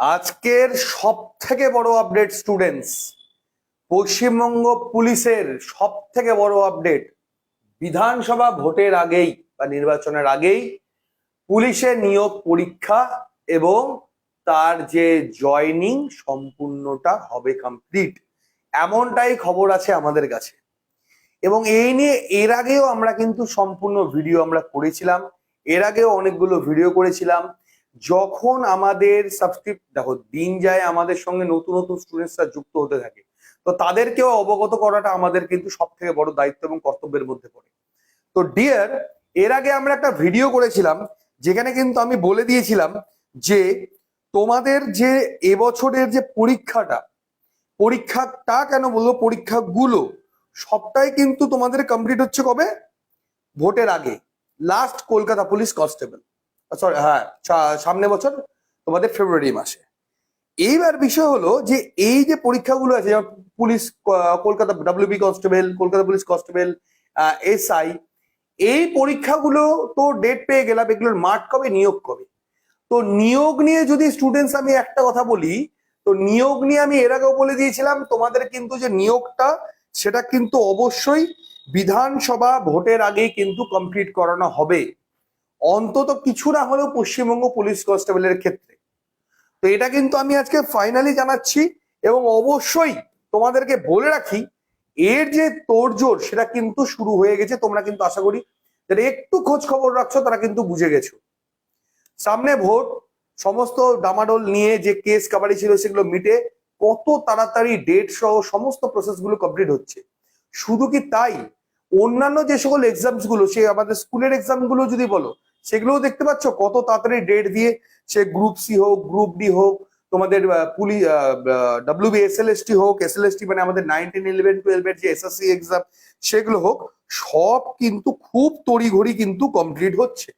আজকের সব থেকে বড় আপডেট স্টুডেন্টস পশ্চিমবঙ্গ পুলিশের সব থেকে বড় আপডেট বিধানসভা ভোটের আগেই বা নির্বাচনের আগেই পুলিশের নিয়োগ পরীক্ষা এবং তার যে জয়নিং সম্পূর্ণটা হবে কমপ্লিট এমনটাই খবর আছে আমাদের কাছে। এবং এই নিয়ে এর আগেও আমরা কিন্তু সম্পূর্ণ ভিডিও আমরা করেছিলাম, এর আগেও অনেকগুলো ভিডিও করেছিলাম। যখন আমাদের সাবস্ক্রিপ দেখো, দিন যায় আমাদের সঙ্গে নতুন নতুন স্টুডেন্টসরা যুক্ত হতে থাকে, তো তাদেরকেও অবগত করাটা আমাদের কিন্তু সব থেকে বড় দায়িত্ব এবং কর্তব্যের মধ্যে পড়ে। তো ডিয়ার এর আগে আমরা একটা ভিডিও করেছিলাম, যেখানে কিন্তু আমি বলে দিয়েছিলাম যে, তোমাদের যে এবছরের যে পরীক্ষাটা পরীক্ষাটা কেন বলব পরীক্ষাগুলো, সবটাই কিন্তু তোমাদের কমপ্লিট হচ্ছে কবে? ভোটের আগে last Kolkata police constable sorry হ্যাঁ সামনে বছর তোমাদের ফেব্রুয়ারি মাসে। এইবার বিষয় হলো যে এই যে পরীক্ষাগুলো আছে, যেমন police Kolkata W B constable Kolkata police constable S I এই পরীক্ষাগুলো তো ডেট পেয়ে গেলাম, এগুলোর মাঠ কবে, নিয়োগ কবে? তো নিয়োগ নিয়ে যদি স্টুডেন্টস আমি একটা কথা বলি, তো নিয়োগ নিয়ে আমি এর আগেও বলে দিয়েছিলাম, তোমাদের কিন্তু যে নিয়োগটা, সেটা কিন্তু অবশ্যই বিধানসভা ভোটের আগেই কিন্তু কমপ্লিট করানো হবে। অন্তত কিছু না হলেও পশ্চিমবঙ্গ পুলিশ কনস্টেবলের ক্ষেত্রে। তো এটা কিন্তু আমি আজকে ফাইনালি জানাচ্ছি এবং অবশ্যই তোমাদেরকে বলে রাখি, এর যে তোড়জোড় সেটা কিন্তু শুরু হয়ে গেছে, তোমরা কিন্তু আশা করি যারা একটু খোঁজ খবর রাখছো, তারা কিন্তু বুঝে গেছো। সামনে ভোট, সমস্ত ডামাডোল নিয়ে যে কেস কাবাডি ছিল সেগুলো মিটে কত তাড়াতাড়ি ডেট সহ সমস্ত প্রসেসগুলো কমপ্লিট হচ্ছে। শুধু কি তাই? অন্যান্য যে সকল এক্সামসগুলো, সে আমাদের স্কুলের এক্সামগুলো যদি বলো সেগুলোও দেখতে পাচ্ছ, কত তাড়াতাড়ি ডেট দিয়ে সে গ্রুপ সি হোক গ্রুপ ডি হোক, তোমাদের police W B S L S T হোক এস এল এস টি মানে আমাদের নাইনটিন ইলেভেন টুয়েলভের যে এসএসসি এক্সাম সেগুলো হোক, সব কিন্তু খুব তড়িঘড়ি কিন্তু কমপ্লিট হচ্ছে।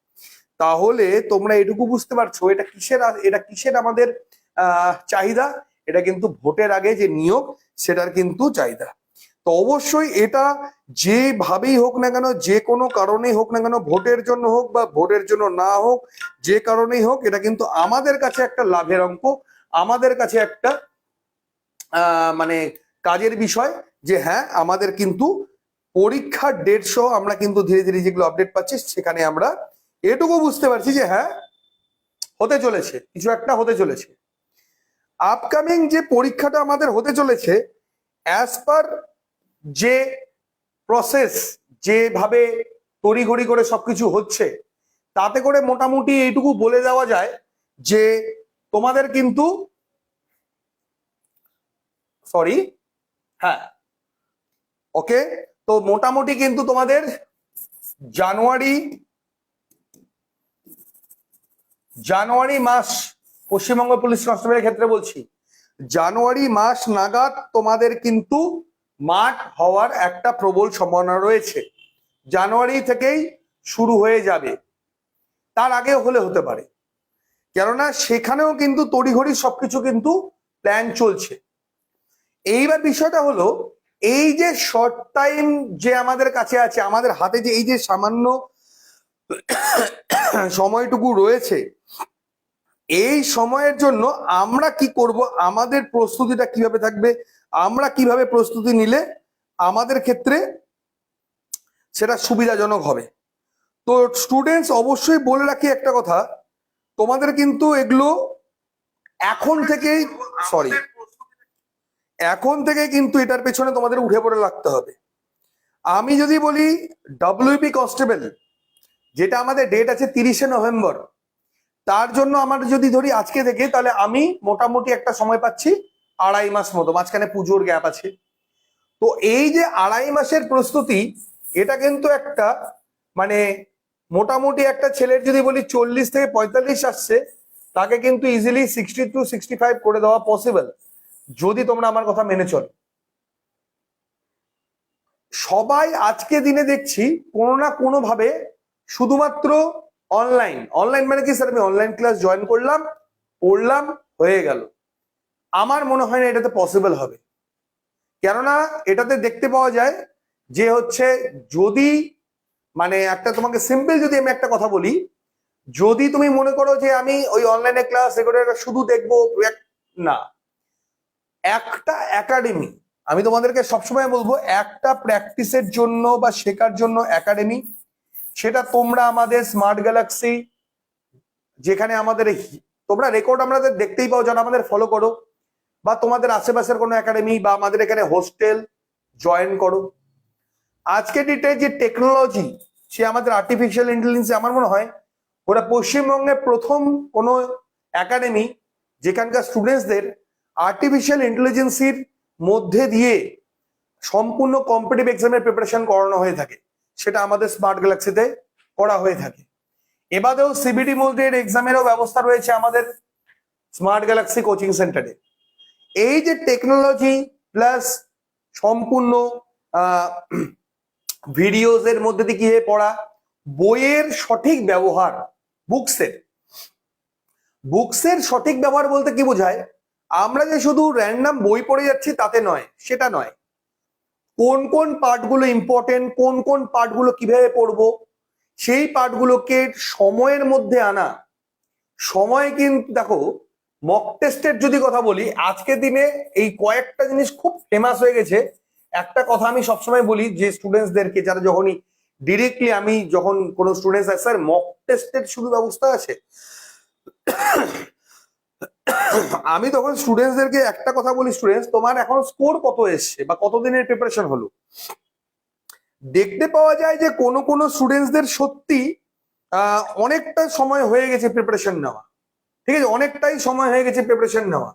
তাহলে তোমরা এটুকু বুঝতে পারছ, এটা কিসের এটা কিসের আমাদের চাহিদা? এটা কিন্তু ভোটের আগে যে নিয়োগ, সেটার কিন্তু চাহিদা। তো অবশ্যই এটা যেভাবেই হোক না কেন, যে কোনো কারণেই হোক না কেন, ভোটের জন্য হোক বা ভোটের জন্য না হোক, যে কারণেই হোক, এটা কিন্তু আমাদের কাছে একটা লাভের অঙ্ক, আমাদের কাছে একটা মানে কাজের বিষয় যে হ্যাঁ আমাদের কিন্তু পরীক্ষার ডেট সহ আমরা কিন্তু ধীরে ধীরে যেগুলো আপডেট পাচ্ছি, সেখানে আমরা এটুকু বুঝতে পারছি যে হ্যাঁ হতে চলেছে, কিছু একটা হতে চলেছে। আপকামিং যে পরীক্ষাটা আমাদের হতে চলেছে অ্যাজ পার যে প্রসেস যেভাবে তড়িঘড়ি করে সবকিছু হচ্ছে, তাতে করে মোটামুটি এইটুকু বলে দেওয়া যায় যে তোমাদের কিন্তু সরি হ্যাঁ ওকে তো মোটামুটি কিন্তু তোমাদের জানুয়ারি জানুয়ারি মাস পশ্চিমবঙ্গ পুলিশ কনস্টেবলের ক্ষেত্রে বলছি, জানুয়ারি মাস নাগাদ তোমাদের কিন্তু মাঠ হওয়ার একটা প্রবল সম্ভাবনা রয়েছে। জানুয়ারি থেকেই শুরু হয়ে যাবে। তার আগেও হলে হতে পারে। কেননা সেখানেও কিন্তু তড়িঘড়ি সবকিছু কিন্তু প্ল্যান চলছে। এইবার বিষয়টা হলো, এই যে শর্ট টাইম যে আমাদের কাছে আছে, আমাদের হাতে যে এই যে সামান্য সময়টুকু রয়েছে এই সময়ের জন্য আমরা কি করব? আমাদের প্রস্তুতিটা কীভাবে থাকবে? আমরা কীভাবে প্রস্তুতি নিলে আমাদের ক্ষেত্রে সেটা সুবিধাজনক হবে? তো স্টুডেন্টস অবশ্যই বলে রাখি একটা কথা, তোমাদের কিন্তু এগুলো এখন থেকেই সরি এখন থেকে কিন্তু এটার পেছনে তোমাদের উঠে পড়ে লাগতে হবে। আমি যদি বলি ডাব্লিউপি কনস্টেবল যেটা আমাদের ডেট আছে তিরিশে নভেম্বর তার জন্য আমার যদি ধরি আজকে থেকে তাহলে আমি মোটামুটি একটা সময় পাচ্ছি আড়াই মাস মতো, মাঝখানে পুজোর গ্যাপ আছে। তো এই যে আড়াই মাসের প্রস্তুতি, এটা কিন্তু একটা মানে মোটামুটি একটা ছেলের যদি বলি চল্লিশ থেকে পঁয়তাল্লিশ আসছে, তাকে কিন্তু easily sixty two sixty five করে দেওয়া পসিবল যদি তোমরা আমার কথা মেনে চলো। সবাই আজকে দিনে দেখছি কোনো না কোনোভাবে শুধুমাত্র অনলাইন অনলাইন মানে কি, স্যার? আমি অনলাইন ক্লাস জয়েন করলাম, পড়লাম, হয়ে গেল। আমার মনে হয় না এটাতে পসিবল হবে। কেননা এটাতে দেখতে পাওয়া যায় যে হচ্ছে যদি মানে একটা তোমাকে সিম্পল যদি আমি একটা কথা বলি, যদি তুমি মনে করো যে আমি ওই অনলাইনে ক্লাস এগুলো শুধু দেখব না। একটা একাডেমি আমি তোমাদেরকে সবসময় বলব, একটা প্র্যাকটিসের জন্য বা শেখার জন্য একাডেমি সেটা তোমরা আমাদের স্মার্ট গ্যালাক্সি যেখানে আমাদের তোমরা রেকর্ড আমাদের দেখতেই পাও যেন আমাদের ফলো করো, বা তোমাদের আশেপাশের কোনো একাডেমি বা আমাদের এখানে হোস্টেল জয়েন করো। আজকে ডেটে যে টেকনোলজি সে আমাদের আর্টিফিশিয়াল ইন্টেলিজেন্স আমার মনে হয়, ওরা পশ্চিমবঙ্গে প্রথম কোনো একাডেমি যেখানকার স্টুডেন্টসদের আর্টিফিশিয়াল ইন্টেলিজেন্সির মধ্যে দিয়ে সম্পূর্ণ কম্পিটিভ এক্সামের প্রিপারেশন করানো হয়ে থাকে। সেটা আমাদের স্মার্ট গ্যালাক্সিতে করা হয়ে থাকে। এবারেও সিবিটি মোডের এক্সামেরও ব্যবস্থা রয়েছে আমাদের স্মার্ট গ্যালাক্সি কোচিং সেন্টারে। এই যে টেকনোলজি প্লাস সম্পূর্ণ ভিডিওস এর মধ্যে দিয়ে গিয়ে পড়া, বইয়ের সঠিক ব্যবহার বুকসের বুকসের সঠিক ব্যবহার বলতে কি বোঝায়? আমরা যে শুধু র্যান্ডাম বই পড়ে যাচ্ছি তাতে নয়, সেটা নয়। কোন কোন পার্টগুলো ইম্পর্টেন্ট কোন কোন পার্টগুলো কীভাবে পড়ব? সেই পার্টগুলোকে সময়ের মধ্যে আনা। সময় কিন্তু, দেখো মক টেস্টের যদি কথা বলি, আজকের দিনে এই কয়েকটা জিনিস খুব ফেমাস হয়ে গেছে। একটা কথা আমি সবসময় বলি যে স্টুডেন্টসদেরকে যারা যখনই ডিরেক্টলি আমি যখন কোনো স্টুডেন্টস আছে স্যার মক টেস্টের শুধু ব্যবস্থা আছে? আমি তখন স্টুডেন্টসদেরকে একটা কথা বলি স্টুডেন্টস তোমার এখন স্কোর কত এসছে বা কতদিনের প্রিপারেশন হলো? দেখতে পাওয়া যায় যে কোনো কোনো স্টুডেন্টসদের সত্যি অনেকটা সময় হয়ে গেছে প্রিপারেশন নেওয়া। ঠিক আছে? অনেকটাই সময় হয়ে গেছে প্রিপারেশন নেওয়া।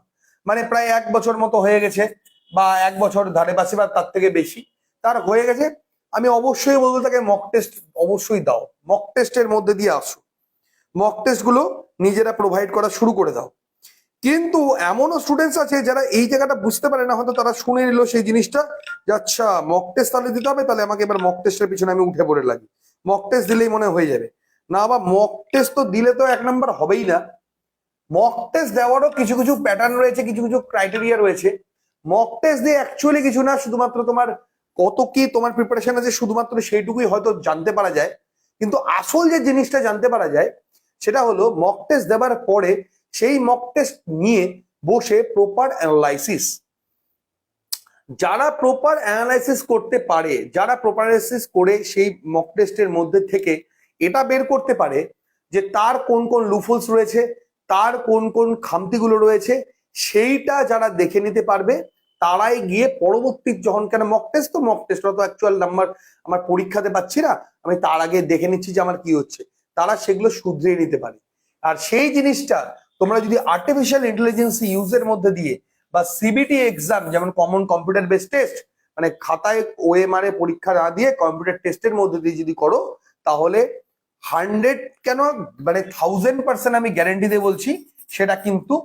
মানে প্রায় এক বছর মতো হয়ে গেছে বা এক বছর ধারে পাশে বা তার থেকে বেশি। তার হয়ে গেছে। আমি অবশ্যই বলব তাকে মক টেস্ট অবশ্যই দাও। মক টেস্টের মধ্যে দিয়ে আসো। মক টেস্টগুলো নিজেরা প্রোভাইড করা শুরু করে দাও। কিন্তু এমনও স্টুডেন্টস আছে যারা এই জায়গাটা বুঝতে পারে না, হয়তো তারা শুনে নিল সেই জিনিসটা, যে আচ্ছা মক টেস্ট তাহলে দিতে হবে, তাহলে আমাকে এবার মক টেস্টের পিছনে আমি উঠে পড়ে লাগি। মক টেস্ট দিলেই মনে হয়ে যাবে। না, বা মক টেস্ট তো দিলে তো এক নাম্বার হবেই না। মক টেস্ট দেওয়ারও কিছু কিছু প্যাটার্ন রয়েছে, কিছু কিছু ক্রাইটেরিয়া রয়েছে। মক টেস্ট দিয়ে অ্যাকচুয়ালি কিছু না, শুধুমাত্র তোমার কত কি তোমার প্রিপারেশন আছে, শুধুমাত্র সেইটুকুই হয়তো জানতে পারা যায়। কিন্তু আসল যে জিনিসটা জানতে পারা যায়, সেটা হলো মক টেস্ট দেওয়ার পরে সেই মক টেস্ট নিয়ে বসে প্রপার অ্যানালাইসিস যারা প্রপার অ্যানালাইসিস করতে পারে, যারা প্রপার অ্যানালাইসিস করে সেই মক টেস্টের মধ্যে থেকে এটা বের করতে পারে যে তার কোন কোন লুফলস রয়েছে, তার কোন কোন খামতিগুলো রয়েছে, সেইটা যারা দেখে নিতে পারবে, তারাই গিয়ে পরবর্তী যখন কেন মক টেস্ট তো মক টেস্ট তো অ্যাকচুয়াল নাম্বার আমার পরীক্ষাতে পাচ্ছি না, আমি তার আগে দেখে নিচ্ছি যে আমার কি হচ্ছে। তারা সেগুলো শুধরিয়ে নিতে পারে। আর সেই জিনিসটা তোমরা যদি আর্টিফিশিয়াল ইন্টেলিজেন্স ইউজের মধ্যে দিয়ে বা সিবিটি এক্সাম যেমন কমন কম্পিউটার বেস টেস্ট মানে খাতায় ওএমআর এ পরীক্ষা না দিয়ে কম্পিউটার টেস্টের মধ্যে দিয়ে যদি করো, তাহলে হান্ড্রেড কেন মানে থাউজেন্ড পার্সেন্ট আমি গ্যারেন্টি দিয়ে বলছি, সেটা কিন্তু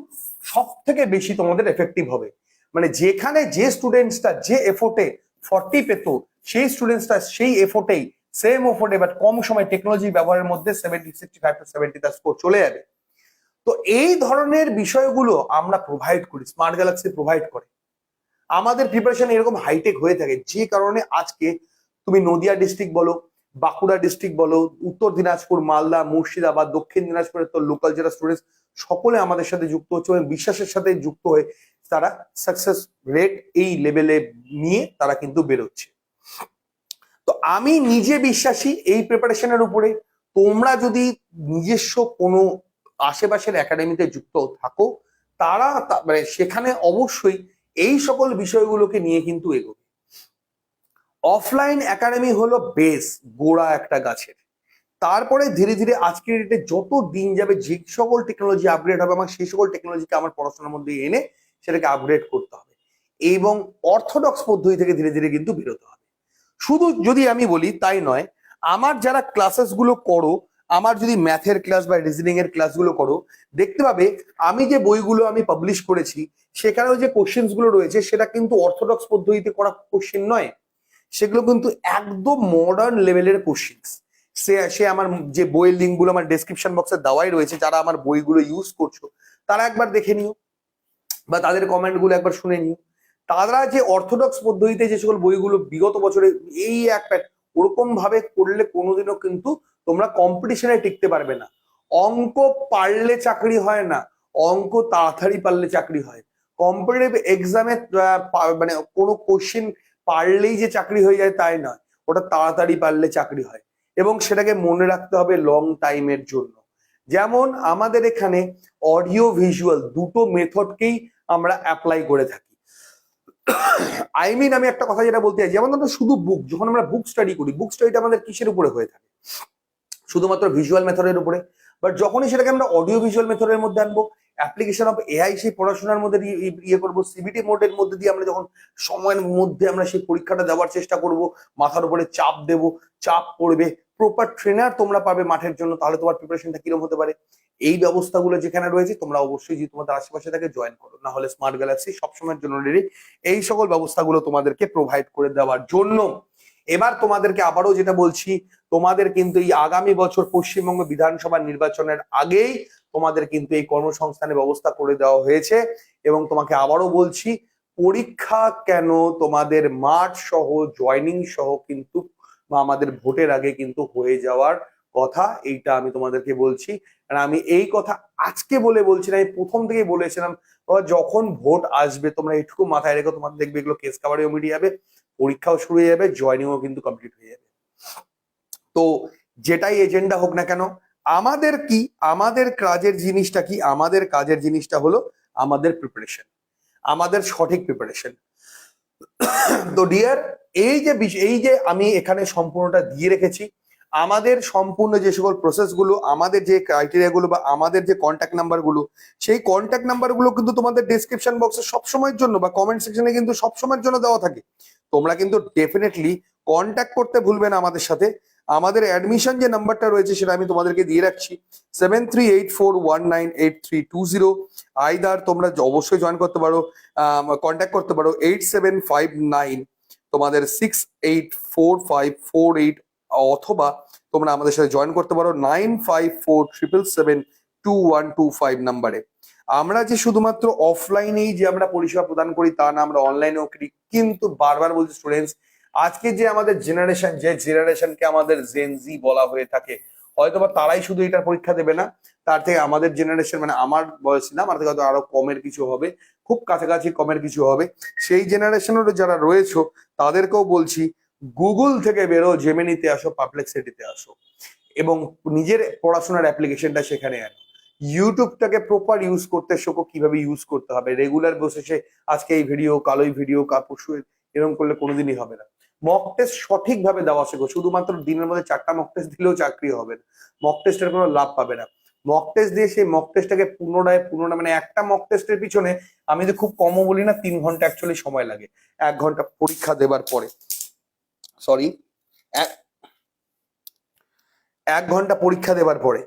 সব থেকে বেশি তোমাদের এফেক্টিভ হবে। মানে যেখানে যে স্টুডেন্টসটা যে এফোর্টে ফর্টি পেত, সেই স্টুডেন্টসটা সেই এফোর্টেই সেম এফোর্টে বাট কম সময় টেকনোলজি ব্যবহারের মধ্যে seventy sixty five to seventy তার স্কোর চলে যাবে। তো এই ধরনের বিষয়গুলো আমরা প্রোভাইড করি স্মার্ট গ্যালাক্সি প্রোভাইড করে। আমাদের প্রিপারেশন এরকম হাইটেক হয়ে থাকে, যে কারণে আজকে তুমি নদিয়া ডিস্ট্রিক্ট বলো, বাঁকুড়া ডিস্ট্রিক্ট বলো, উত্তর দিনাজপুর, মালদা, মুর্শিদাবাদ, দক্ষিণ দিনাজপুরের তো লোকাল যারা স্টুডেন্টস সকলে আমাদের সাথে যুক্ত হচ্ছে এবং বিশ্বাসের সাথে যুক্ত হয়ে তারা সাকসেস রেট এই লেভেলে নিয়ে তারা কিন্তু বেরোচ্ছে। তো আমি নিজে বিশ্বাসী এই প্রিপারেশনের উপরে। তোমরা যদি নিজস্ব কোনো আশেপাশের একাডেমিতে যুক্ত থাকো, তারা মানে সেখানে অবশ্যই এই সকল বিষয়গুলোকে নিয়ে কিন্তু এগোবে। অফলাইন একাডেমি হলো বেস গোড়া একটা গাছের। তারপরে ধীরে ধীরে আজকের ডেটে যত দিন যাবে, যে সকল টেকনোলজি আপগ্রেড হবে, আমার সেই সকল টেকনোলজিকে আমার পড়াশোনার মধ্যে এনে সেটাকে আপগ্রেড করতে হবে। এবং অর্থোডক্স পদ্ধতি থেকে ধীরে ধীরে কিন্তু বেরোতে হবে। শুধু যদি আমি বলি, তাই নয়, আমার যারা ক্লাসেসগুলো করো আমার যদি ম্যাথের ক্লাস বা রিজনিং এর ক্লাসগুলো করো, দেখতে পাবে আমি যে বইগুলো আমি পাবলিশ করেছি সেখানেও যে কোশ্চেন্সগুলো রয়েছে, সেটা কিন্তু অর্থোডক্স পদ্ধতিতে করা কোশ্চেন নয়। সেগুলো কিন্তু একদম মডার্ন লেভেলের কোশ্চেন্স সে সে আমার যে বইয়ের লিঙ্কগুলো আমার ডেসক্রিপশন বক্সে দেওয়াই রয়েছে, যারা আমার বইগুলো ইউজ করছ, তারা একবার দেখে নিও বা তাদের কমেন্টগুলো একবার শুনে নিও। তারা যে অর্থোডক্স পদ্ধতিতে যে সকল বইগুলো বিগত বছরে এই এক ওরকম ভাবে করলে কোনোদিনও কিন্তু তোমরা কম্পিটিশনে টিকতে পারবে না। অঙ্ক পারলে চাকরি হয় না, অঙ্ক তাড়াতাড়ি পারলে চাকরি হয়। কম্পিটিটিভ এক্সামে মানে কোনো কোশ্চেন পারলেই যে চাকরি হয়ে যায় তাই নয়, ওটা তাড়াতাড়ি পারলে চাকরি হয়। এবং সেটাকে মনে রাখতে হবে লং টাইমের জন্য। যেমন আমাদের এখানে অডিও ভিজুয়াল দুটো মেথডকেই আমরা অ্যাপ্লাই করে থাকি। আই মিন আমি একটা কথা যেটা বলতে চাই, যেমন শুধু বুক যখন আমরা বুক স্টাডি করি বুক স্টাডিটা আমাদের কিসের উপরে হয়ে থাকে? শুধুমাত্র ভিজুয়াল মেথডের উপরে। বাট যখনই সেটাকে আমরা অডিও ভিজুয়াল মেথডের মধ্যে আনব অ্যাপ্লিকেশন অফ এআই সেই পড়াশোনার মধ্যে ইয়ে করব সিবিটি মোডের মধ্যে দিয়ে আমরা যখন সময়ের মধ্যে আমরা সেই পরীক্ষাটা দেওয়ার চেষ্টা করব, মাথার উপরে চাপ দেব, চাপ পড়বে প্রপার ট্রেনার তোমরা পাবে মাঠের জন্য, তাহলে তোমার প্রিপারেশনটা কীরকম হতে পারে? এই ব্যবস্থাগুলো যেখানে রয়েছে, তোমরা অবশ্যই যদি তোমাদের আশেপাশে থাকে জয়েন করো। না হলে স্মার্ট গ্যালাক্সি সবসময়ের জন্য রেডি এই সকল ব্যবস্থাগুলো তোমাদেরকে প্রোভাইড করে দেওয়ার জন্য। এবার তোমাদেরকে আবারও যেটা বলছি, তোমাদের কিন্তু এই আগামী বছর পশ্চিমবঙ্গ বিধানসভা নির্বাচনের আগেই তোমাদের কিন্তু এই কর্মসংস্থানের ব্যবস্থা করে দেওয়া হয়েছে এবং তোমাকে আবারও বলছি, পরীক্ষা কেন তোমাদের মাঠ সহ জয়নিং সহ কিন্তু বা আমাদের ভোটের আগে কিন্তু হয়ে যাওয়ার কথা এইটা আমি তোমাদেরকে বলছি। আর আমি এই কথা আজকে বলে বলছি না, আমি প্রথম থেকেই বলেছিলাম যখন ভোট আসবে তোমরা এইটুকু মাথায় রেখো, তোমাদের দেখবে এগুলো কেস কাভারেও মিডিয়ে যাবে। পরীক্ষাও শুরু হয়ে যাবে জয়নিংও কিন্তু কমপ্লিট হয়ে যাবে। তো যেটাই এজেন্ডা হোক না কেন, আমাদের কি, আমাদের কাজের জিনিসটা কি, আমাদের কাজের জিনিসটা হলো আমাদের প্রিপারেশন আমাদের সঠিক প্রিপারেশন তো ডিয়ার এই যে এই যে আমি এখানে সম্পূর্ণটা দিয়ে রেখেছি, আমাদের সম্পূর্ণ যে সকল প্রসেসগুলো, আমাদের যে ক্রাইটেরিয়া গুলো বা আমাদের যে কন্ট্যাক্ট নাম্বারগুলো, সেই কন্ট্যাক্ট নাম্বারগুলো কিন্তু তোমাদের ডেসক্রিপশন বক্সে সবসময়ের জন্য বা কমেন্ট সেকশনে কিন্তু সবসময়ের জন্য দেওয়া থাকে। তোমরা কিন্তু ডেফিনেটলি কন্ট্যাক্ট করতে ভুলবে না আমাদের সাথে। আমাদের অ্যাডমিশন যে নাম্বারটা রয়েছে সেটা আমি তোমাদেরকে দিয়ে রাখছি। Seven three eight four one nine eight three two zero either তোমরা অবশ্যই জয়েন করতে পারো কন্ট্যাক্ট করতে পারো। এইট সেভেন ফাইভ নাইন তোমাদের six eight four five four eight অথবা তোমরা আমাদের সাথে জয়েন করতে পারো। Nine five four triple seven two one two five নাম্বারে আমরা যে শুধুমাত্র অফলাইনেই যে আমরা পরিষেবা প্রদান করি তা না, আমরা অনলাইনেও করি। কিন্তু বারবার বলছি স্টুডেন্টস আজকে যে আমাদের জেনারেশন যে জেনারেশনকে আমাদের জেনজি বলা হয়ে থাকে, হয়তোবা তারাই শুধু এটার পরীক্ষা দেবে না, তার থেকে আমাদের জেনারেশন মানে আমার বয়স না, আমার থেকে হয়তো আরও কমের কিছু হবে, খুব কাছাকাছি কমের কিছু হবে। সেই জেনারেশনেরও যারা রয়েছে, তাদেরকেও বলছি গুগল থেকে বেরো জেমিনিতে আসো পারপ্লেক্সিটিতে আসো। এবং নিজের পড়াশোনার অ্যাপ্লিকেশনটা সেখানে আনো। ইউটিউবটাকে প্রপার ইউজ করতে শেখো, কীভাবে ইউজ করতে হবে। রেগুলার বসে সে আজকে এই ভিডিও কালো এই ভিডিও কাল পরশু এরকম করলে কোনোদিনই হবে না। মক টেস্ট সঠিকভাবে দেওয়া শেখো, শুধুমাত্র দিনের মধ্যে চারটা মক টেস্ট দিলেও চাকরি হবে না। মক টেস্টের কোনো লাভ পাবে না। মক টেস্ট দিয়ে সেই মক টেস্টটাকে পুনরায় পুনরায় মানে একটা মক টেস্টের পিছনে আমি যদি খুব কমও বলি না, তিন ঘণ্টা অ্যাকচুয়ালি সময় লাগে। এক ঘণ্টা পরীক্ষা দেবার পরে। সরি এক ঘণ্টা পরীক্ষা দেবার পরে।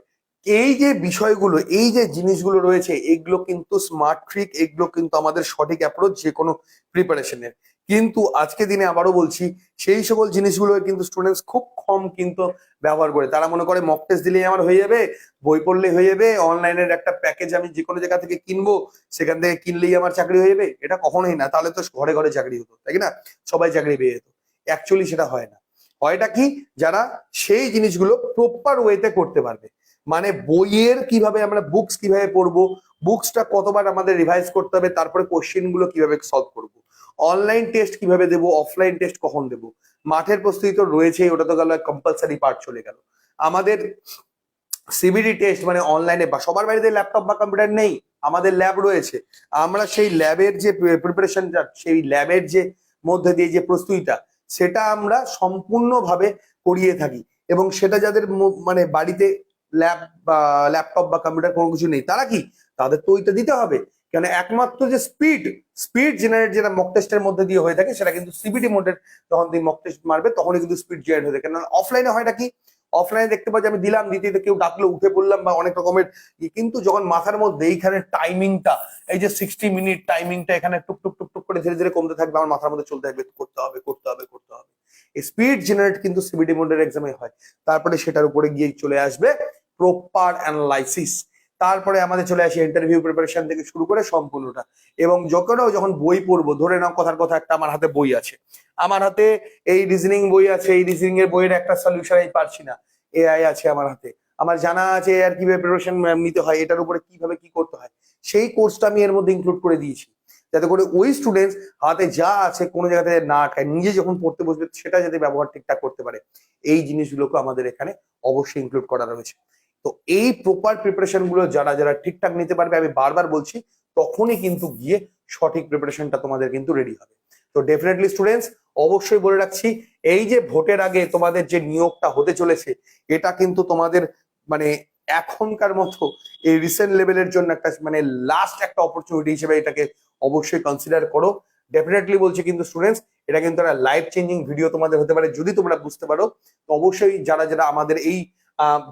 এই যে বিষয়গুলো, এই যে জিনিসগুলো রয়েছে, এগুলো কিন্তু স্মার্ট ট্রিক এগুলো কিন্তু আমাদের সঠিক অ্যাপ্রোচ যে কোনো প্রিপারেশনের কিন্তু আজকে দিনে আবারও বলছি, সেই সকল জিনিসগুলো কিন্তু স্টুডেন্টস খুব কম কিন্তু ব্যবহার করে। তারা মনে করে মক টেস্ট দিলেই আমার হয়ে যাবে, বই পড়লে হয়ে যাবে অনলাইনের একটা প্যাকেজ আমি যে কোনো জায়গা থেকে কিনবো, সেখান থেকে কিনলেই আমার চাকরি হয়ে যাবে। এটা কখনোই না, তাহলে তো ঘরে ঘরে চাকরি হতো, তাই না? সবাই চাকরি পেয়ে যেত। অ্যাকচুয়ালি সেটা হয় না। হয়টা কি? যারা সেই জিনিসগুলো প্রপার ওয়েতে করতে পারবে। মানে বইয়ের কীভাবে আমরা বুকস কীভাবে পড়ব বুকসটা কতবার আমাদের রিভাইজ করতে হবে, তারপরে কোশ্চেনগুলো কীভাবে সলভ করব অনলাইন টেস্ট কীভাবে দেবো অফলাইন টেস্ট কখন দেবো, মাঠের প্রস্তুতি তো রয়েছেই, ওটা তো গেল কম্পালসারি পার্ট চলে গেল। আমাদের সিবিডি টেস্ট মানে অনলাইনে বা সবার বাড়িতে ল্যাপটপ বা কম্পিউটার নেই, আমাদের ল্যাব রয়েছে। আমরা সেই ল্যাবের যে প্রিপারেশনটা সেই ল্যাবের যে মধ্যে দিয়ে যে প্রস্তুতিটা, সেটা আমরা সম্পূর্ণভাবে করিয়ে থাকি। এবং সেটা যাদের মানে বাড়িতে ল্যাব বা ল্যাপটপ বা কম্পিউটার কোনো কিছু নেই। তারা কি? তাদের তো ওইটা দিতে হবে। কেন একমাত্র যে স্পিড স্পিড জেনারেট যেটা মক টেস্টের মধ্যে দিয়ে হয়ে থাকে, সেটা কিন্তু সিবিটি মোডের যখন তুমি মক টেস্ট মারবে, তখনই কিন্তু স্পিড জেনারেট হয়ে থাকে। কেন অফলাইনে হয়টা কি? অফলাইনে দেখতে পাচ্ছি, আমি দিলাম, দিতে দিতে কেউ ডাকলো, উঠে পড়লাম বা অনেক রকমের কিন্তু যখন মাথার মধ্যে এইখানে টাইমিংটা এই যে সিক্সটি মিনিট টাইমিংটা এখানে টুক টুক টুক টুক করে ধীরে ধীরে কমতে থাকবে, আমার মাথার মধ্যে চলতে থাকবে, করতে হবে করতে হবে, করতে স্পিড জেনারেট কিন্তু সিবিডি মোডের এক্সামে হয়। তারপরে সেটার উপরে গিয়ে চলে আসবে প্রপার অ্যানালাইসিস তারপরে আমাদের চলে আসে ইন্টারভিউ প্রিপারেশন থেকে শুরু করে সম্পূর্ণটা। এবং যখন যখন বই পড়ব, ধরে নাও কথার কথা একটা আমার হাতে বই আছে। আমার হাতে এই রিজনিং বই আছে, এই রিজনিং এর বইয়ের একটা সলিউশন আমি পারছি না। এআই আছে আমার হাতে। আমার জানা আছে আর কীভাবে প্রিপারেশন নিতে হয়, এটার উপরে কীভাবে কি করতে হয়। সেই কোর্সটা আমি এর মধ্যে ইনক্লুড করে দিয়েছি। যাতে করে ওই স্টুডেন্টস হাতে যা আছে কোনো জায়গাতে না খায়, নিজে যখন পড়তে বসবে সেটা যাতে ব্যবহার ঠিকঠাক করতে পারে। এই জিনিসগুলোকে আমাদের এখানে অবশ্যই ইনক্লুড করা রয়েছে। তো এই প্রপার প্রিপারেশনগুলো যারা যারা ঠিকঠাক নিতে পারবে, আমি বারবার বলছি, তখনই কিন্তু গিয়ে সঠিক প্রিপারেশনটা তোমাদের কিন্তু রেডি হবে। তো ডেফিনেটলি স্টুডেন্টস অবশ্যই বলে রাখছি, এই যে ভোটের আগে তোমাদের যে নিয়োগটা হতে চলেছে, এটা কিন্তু তোমাদের মানে এখনকার মতো এই রিসেন্ট লেভেলের জন্য একটা মানে লাস্ট একটা অপরচুনিটি হিসেবে এটাকে অবশ্যই কনসিডার করো। ডেফিনেটলি বলছি কিন্তু স্টুডেন্টস এটা কিন্তু একটা লাইফ চেঞ্জিং ভিডিও তোমাদের হতে পারে। যদি তোমরা বুঝতে পারো, তো অবশ্যই যারা যারা আমাদের এই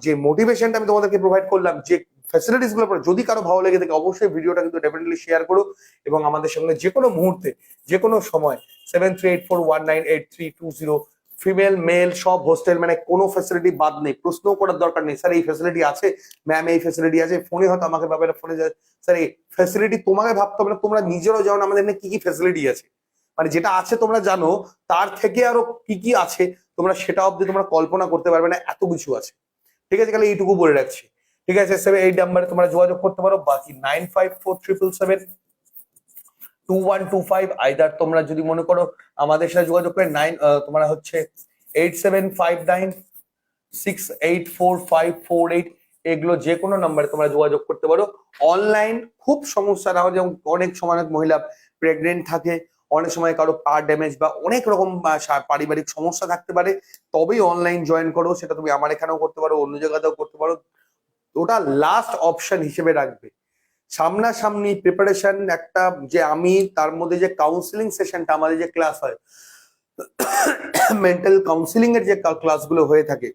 যে মোটিভেশনটা আমি তোমাদেরকে প্রোভাইড করলাম, যে ফ্যাসিলিটিসগুলো যদি কারও ভালো লেগে থাকে, অবশ্যই ভিডিওটা কিন্তু ডেফিনেটলি শেয়ার করো এবং আমাদের সঙ্গে যে কোনো মুহূর্তে যে কোনো সময় seven three eight four one nine eight three two zero female, male, সব হোস্টেল মানে কোনো ফ্যাসিলিটি বাদ নেই। প্রশ্ন করার দরকার নেই, স্যার, এই ফ্যাসিলিটি আছে? ম্যাম এই ফ্যাসিলিটি আছে। ফোনে হয়তো আমাকে ব্যাপারে ফোনে স্যার, এই ফ্যাসিলিটি তোমাকে ভাবতে হবে না, তোমরা নিজেরাও জানো আমাদের এখানে কি কি ফ্যাসিলিটি আছে। মানে যেটা আছে তোমরা জানো, তার থেকে আরও কি কি আছে, তোমরা সেটা অবধি তোমরা কল্পনা করতে পারবে না, এত কিছু আছে। ঠিক আছে, তাহলে এইটুকু বলে রাখছি। ঠিক আছে এই নাম্বারে তোমরা যোগাযোগ করতে পারো। বাকি nine five four triple seven two one two five either তোমরা যদি মনে করো আমাদের সাথে যোগাযোগ করে নাইন তোমরা হচ্ছে eight seven five nine six eight four five four eight এগুলো যে কোনো নাম্বারে তোমরা যোগাযোগ করতে পারো। অনলাইন খুব সমস্যা না হয়, যেমন অনেক সময় অনেক মহিলা প্রেগনেন্ট থাকে, অনেক সময় কারও পা ড্যামেজ বা অনেক রকম পারিবারিক সমস্যা থাকতে পারে, তবেই অনলাইন জয়েন করো, সেটা তুমি আমার এখানেও করতে পারো, অন্য জায়গাতেও করতে পারো। ওটা লাস্ট অপশন হিসেবে রাখবে। সামনাসামনি প্রিপারেশন একটা যে আমি, তার মধ্যে যে কাউন্সিলিং সেশনটা আমাদের যে ক্লাস হয় মেন্টাল কাউন্সিলিং এর যে ক্লাসগুলো হয়ে থাকে,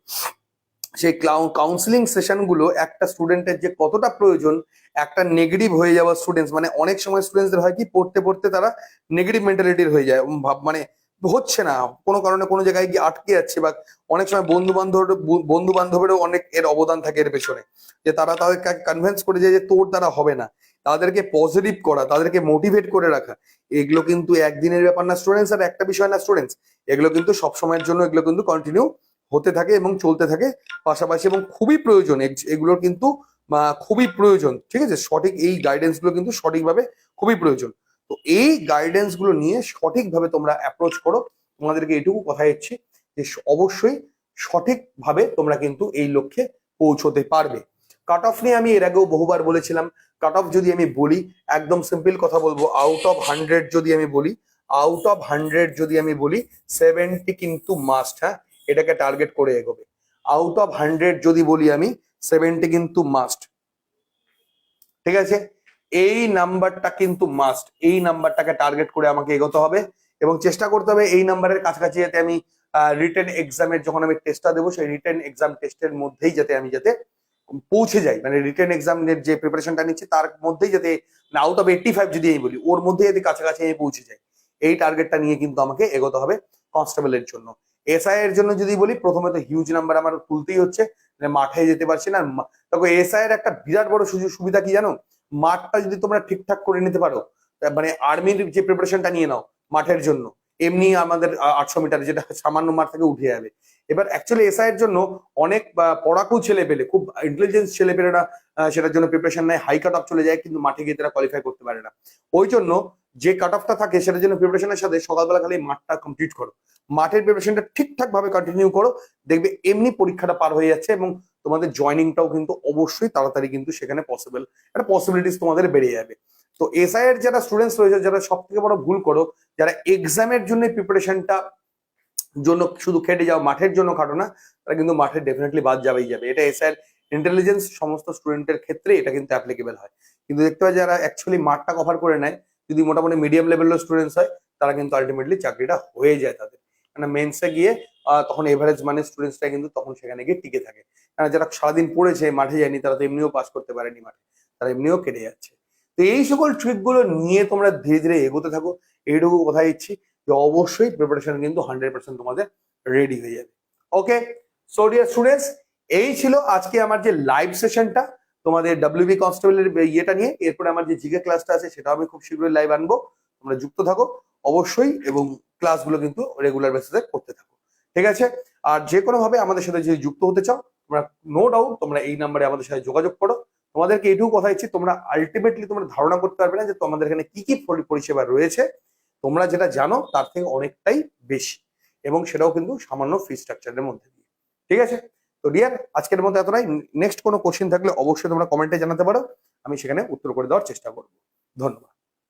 সেই কাউন্সিলিং সেশনগুলো একটা স্টুডেন্টের যে কতটা প্রয়োজন, একটা নেগেটিভ হয়ে যাওয়া স্টুডেন্টস মানে অনেক সময় স্টুডেন্টসদের হয় কি, পড়তে পড়তে তারা নেগেটিভ মেন্টালিটির হয়ে যায় মানে হচ্ছে না। কোনো কারণে কোনো জায়গায় গিয়ে আটকে যাচ্ছে বা অনেক সময় বন্ধু বান্ধব বন্ধু বান্ধবেরও অনেক এর অবদান থাকে এর পেছনে। যে তারা তাদেরকে কনভিন্স করে যে তোর দ্বারা হবে না। তাদেরকে পজিটিভ করা, তাদেরকে মোটিভেট করে রাখা। এগুলো কিন্তু একদিনের ব্যাপার না স্টুডেন্টস আর একটা বিষয় না স্টুডেন্টস এগুলো কিন্তু সবসময়ের জন্য এগুলো কিন্তু কন্টিনিউ হতে থাকে এবং চলতে থাকে। পাশাপাশি এবং খুবই প্রয়োজন, এগ- এগুলোর কিন্তু খুবই প্রয়োজন। ঠিক আছে? সঠিক এই গাইডেন্সগুলো কিন্তু সঠিকভাবে খুবই প্রয়োজন। তো এই গাইডেন্সগুলো নিয়ে সঠিকভাবে তোমরা অ্যাপ্রোচ করো। তোমাদেরকে এটুকু কথা দিচ্ছি যে অবশ্যই সঠিকভাবে তোমরা কিন্তু এই লক্ষ্যে পৌঁছতে পারবে। কাট অফ নিয়ে আমি এর আগেও বহুবার বলেছিলাম কাট অফ যদি আমি বলি, একদম সিম্পল কথা বলব আউট অফ হান্ড্রেড যদি আমি বলি আউট অফ হান্ড্রেড যদি আমি বলি সেভেন্টি কিন্তু মাস্ট হ্যাঁ? এটাকে টার্গেট করে এগোবে। আউট অফ হান্ড্রেড যদি বলি আমি সেভেন্টি কিন্তু মাস্ট ঠিক আছে? এই নাম্বারটা কিন্তু মাস্ট এই নাম্বারটাকে টার্গেট করে আমাকে এগোতে হবে এবং চেষ্টা করতে হবে এই নাম্বারের কাছাকাছি যাতে আমি রিটেন এক্সামের যখন আমি টেস্টটা দেবো, সেই রিটেন এক্সাম টেস্টের মধ্যেই যাতে আমি যাতে পৌঁছে যাই। মানে রিটেন এক্সামের যে প্রিপারেশনটা নিচ্ছি, তার মধ্যেই যাতে আউট অফ এইটটি ফাইভ যদি আমি বলি, ওর মধ্যে যদি কাছাকাছি আমি পৌঁছে যাই। এই টার্গেটটা নিয়ে কিন্তু আমাকে এগোতে হবে কনস্টেবলের জন্য। এসআই এর জন্য যদি বলি, প্রথমে তো হিউজ নাম্বার আমার তুলতেই হচ্ছে মানে মাঠে যেতে পারছি না। দেখো এসআই এর একটা বিরাট বড় সুযোগ সুবিধা কি জানো? মাঠটা যদি তোমরা ঠিকঠাক করে নিতে পারো মানে আর্মির যে প্রিপারেশনটা নিয়ে নাও মাঠের জন্য, এমনি আমাদের আটশো মিটার যেটা সামান্য মাঠ থেকে উঠে যাবে। এবার অ্যাকচুয়ালি এসআই এর জন্য অনেক পড়াকু ছেলে পেলে, খুব ইন্টেলিজেন্স ছেলে পেলেরা সেটার জন্য প্রিপারেশন নেয় হাই কাট অফ চলে যায়, কিন্তু মাঠে গিয়ে তারা কোয়ালিফাই করতে পারে না। ওই জন্য যে কাট অফটা থাকে, সেটার জন্য প্রিপারেশনের সাথে সকালবেলা খালি মাঠটা কমপ্লিট করো। মাঠের প্রিপারেশনটা ঠিকঠাক ভাবে কন্টিনিউ করো, দেখবে এমনি পরীক্ষাটা পার হয়ে যাচ্ছে এবং তোমাদের জয়নিংটাও কিন্তু অবশ্যই তাড়াতাড়ি কিন্তু সেখানে পসিবল একটা পসিবিলিটিস তোমাদের বেড়ে যাবে। তো এসআই এর যারা স্টুডেন্টস রয়েছে, যারা সব থেকে বড় ভুল করো, যারা এক্সামের জন্য প্রিপারেশনটা জন্য শুধু খেটে যাও মাঠের জন্য খাটো না, তারা কিন্তু মাঠে ডেফিনেটলি বাদ যাবেই যাবে। এটা এসআই ইন্টেলিজেন্স সমস্ত স্টুডেন্টের ক্ষেত্রে এটা কিন্তু অ্যাপ্লিকেবল হয়। কিন্তু দেখতে হয় যারা অ্যাকচুয়ালি মাঠটা কভার করে নেয়, যদি মোটামুটি মিডিয়াম লেভেলের স্টুডেন্টস হয়, তারা কিন্তু আলটিমেটলি চাকরিটা হয়ে যায় তাদের। মানে মেন্সে গিয়ে তখন এভারেজ মানে স্টুডেন্টসটা কিন্তু তখন সেখানে গিয়ে টিকে থাকে। কারণ যারা সারাদিন পড়েছে, মাঠে যায়নি, তারা তো এমনিও পাস করতে পারেনি মাঠে। তারা এমনিও কেটে যাচ্ছে। তো এই সকল ট্রিকগুলো নিয়ে তোমরা ধীরে ধীরে এগোতে থাকো। এইটুকু কথা দিচ্ছি যে অবশ্যই প্রিপারেশন কিন্তু হান্ড্রেড পার্সেন্ট তোমাদের রেডি হয়ে যাবে। ওকে সো ডিয়ার স্টুডেন্টস এই ছিল আজকে আমার যে লাইভ সেশনটা তোমাদের ডাব্লিউবি কনস্টেবলের ইয়েটা নিয়ে। এরপরে আমার যে জিকে ক্লাসটা আছে, সেটাও আমি খুব শীঘ্রই লাইভ আনব। তোমরা যুক্ত থাকো। অবশ্যই এবং ক্লাসগুলো কিন্তু রেগুলার বেসিসে করতে থাকো। ঠিক আছে? আর যে কোনো ভাবে আমাদের সাথে যদি যুক্ত হতে চাও, তোমরা নো ডাউট তোমরা এই নাম্বারে আমাদের সাথে যোগাযোগ করো। তোমাদেরকে এটুকু কথা দিচ্ছি, তোমরা আলটিমেটলি তোমরা ধারণা করতে পারবে না যে তোমাদের এখানে কি কি পরিষেবা রয়েছে। তোমরা যেটা জানো, তার থেকে অনেকটাই বেশি এবং সেটাও কিন্তু সামান্য ফি স্ট্রাকচারের মধ্যে দিয়ে। ঠিক আছে? তো ডিয়ার আজকের মতো এতটাই। নেক্সট কোনো কোশ্চেন থাকলে অবশ্যই তোমরা কমেন্টে জানাতে পারো। আমি সেখানে উত্তর করে দেওয়ার চেষ্টা করব। ধন্যবাদ।